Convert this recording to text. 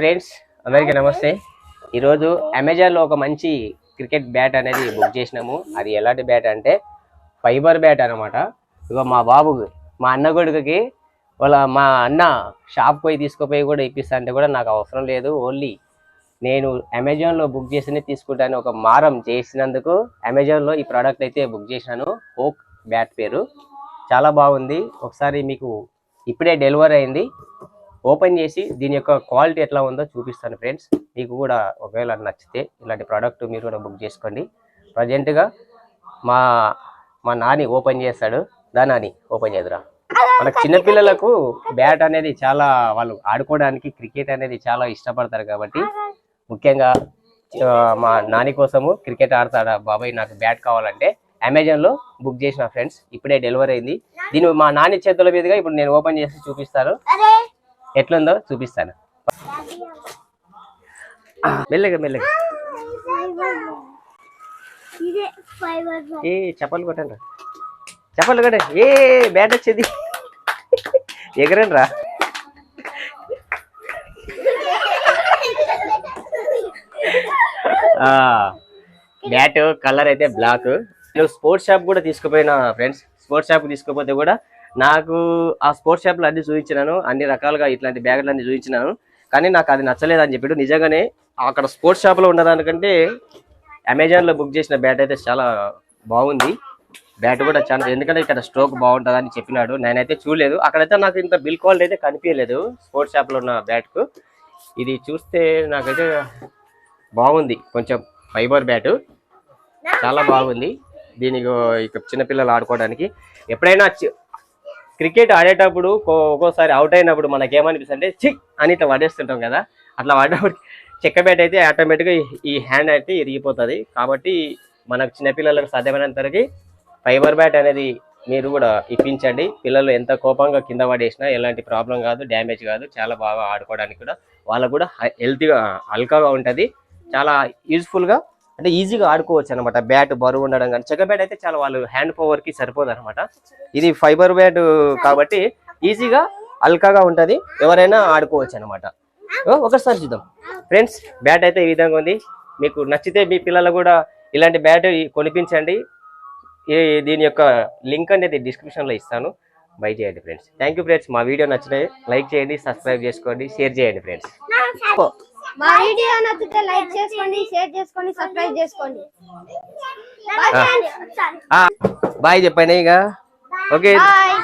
Friends అందరికీ నమస్తే. ఈరోజు అమెజాన్లో ఒక మంచి క్రికెట్ బ్యాట్ అనేది బుక్ చేసినాము. అది ఎలాంటి బ్యాట్ అంటే ఫైబర్ బ్యాట్ అనమాట ఇక మా బాబుకి మా అన్న కొడుకుకి వాళ్ళ మా అన్న షాప్ పోయి తీసుకుపోయి కూడా ఇప్పిస్తా అంటే కూడా నాకు అవసరం లేదు. ఓన్లీ నేను అమెజాన్లో బుక్ చేసినే తీసుకుంటాను ఒక మారం చేసినందుకు అమెజాన్లో ఈ ప్రోడక్ట్ అయితే బుక్ చేసినాను. ఓక్ బ్యాట్ పేరు. చాలా బాగుంది. ఒకసారి మీకు ఇప్పుడే డెలివరీ అయింది. ఓపెన్ చేసి దీని యొక్క క్వాలిటీ ఎట్లా ఉందో చూపిస్తాను ఫ్రెండ్స్. మీకు కూడా ఒకవేళ నచ్చితే ఇలాంటి ప్రోడక్ట్ మీరు కూడా బుక్ చేసుకోండి. ప్రజెంట్గా మా మా నాని ఓపెన్ చేస్తాడు. దా నాని ఓపెన్ చేద్దురా. మనకు చిన్నపిల్లలకు బ్యాట్ అనేది చాలా వాళ్ళు ఆడుకోవడానికి క్రికెట్ అనేది చాలా ఇష్టపడతారు కాబట్టి ముఖ్యంగా మా నాని కోసము క్రికెట్ ఆడతాడా బాబాయ్ నాకు బ్యాట్ కావాలంటే అమెజాన్లో బుక్ చేసిన ఫ్రెండ్స్. ఇప్పుడే డెలివరీ అయింది. దీని మా నాని చేతుల మీదుగా ఇప్పుడు నేను ఓపెన్ చేసి చూపిస్తాను. ఎట్లుందో చూపిస్తాను. మెల్లగా మెల్లగా. ఏ చెప్పలు కొట్టండి చెప్పలు కొట్ట ఏ బ్యాట్ వచ్చేది. ఎగరండి రా బ్యాట్ కలర్ అయితే బ్లాక్. నేను స్పోర్ట్స్ షాప్ కూడా తీసుకుపోయినా ఫ్రెండ్స్. స్పోర్ట్స్ షాప్ తీసుకుపోతే కూడా నాకు ఆ స్పోర్ట్స్ షాప్లో అన్ని చూపించినాను అన్ని రకాలుగా ఇట్లాంటి బ్యాగులు అన్ని చూపించినాను కానీ నాకు అది నచ్చలేదు అని చెప్పాడు. నిజంగానే అక్కడ స్పోర్ట్స్ షాప్లో ఉన్నదానికంటే అమెజాన్లో బుక్ చేసిన బ్యాట్ అయితే చాలా బాగుంది. బ్యాట్ కూడా చాలా ఎందుకంటే ఇక్కడ స్ట్రోక్ బాగుంటుందని చెప్పినాడు. నేనైతే చూడలేదు. అక్కడైతే నాకు ఇంత బిల్ క్వాలిటీ అయితే కనిపించలేదు స్పోర్ట్స్ షాప్లో ఉన్న బ్యాట్కు. ఇది చూస్తే నాకైతే బాగుంది. కొంచెం ఫైబర్ బ్యాటు. చాలా బాగుంది. దీనికి ఇక చిన్నపిల్లలు ఆడుకోవడానికి. ఎప్పుడైనా క్రికెట్ ఆడేటప్పుడు ఒక్కోసారి అవుట్ అయినప్పుడు మనకి ఏమనిపిస్తుంది అంటే చిక్ అని ఇట్లా పడేస్తుంటాం కదా. అట్లా పడినప్పుడు చెక్క బ్యాట్ అయితే ఆటోమేటిక్గా ఈ హ్యాండ్ అయితే ఇరిగిపోతుంది. కాబట్టి మనకు చిన్నపిల్లలకు సాధ్యమైనంతవరకు ఫైబర్ బ్యాట్ అనేది మీరు కూడా ఇప్పించండి. పిల్లలు ఎంత కోపంగా కింద పడేసినా ఎలాంటి ప్రాబ్లం కాదు డ్యామేజ్ కాదు. చాలా బాగా ఆడుకోవడానికి కూడా వాళ్ళకు కూడా హెల్తీగా హల్కాగా ఉంటుంది. చాలా యూజ్ఫుల్గా అంటే ఈజీగా ఆడుకోవచ్చు అనమాట బ్యాట్ బరువు ఉండడం కానీ చెక్క బ్యాట్ అయితే చాలా వాళ్ళు హ్యాండ్ పవర్కి సరిపోదు అనమాట ఇది ఫైబర్ బ్యాట్ కాబట్టి ఈజీగా అల్కాగా ఉంటుంది. ఎవరైనా ఆడుకోవచ్చు అనమాట ఒకసారి చూద్దాం. ఫ్రెండ్స్ బ్యాట్ అయితే ఈ విధంగా ఉంది. మీకు నచ్చితే మీ పిల్లలు కూడా ఇలాంటి బ్యాట్ కొనిపించండి. దీని యొక్క లింక్ అనేది డిస్క్రిప్షన్లో లో ఇస్తాను. బై చేయండి ఫ్రెండ్స్ థ్యాంక్ యూ ఫ్రెండ్స్ మా వీడియో నచ్చినాయి లైక్ చేయండి సబ్స్క్రైబ్ చేసుకోండి షేర్ చేయండి ఫ్రెండ్స్ మా వీడియో నచ్చితే లైక్ చేసుకోండి షేర్ చేసుకోండి సబ్స్క్రైబ్ చేసుకోండి. బాయ్ చెప్పండి ఇక. Okay bye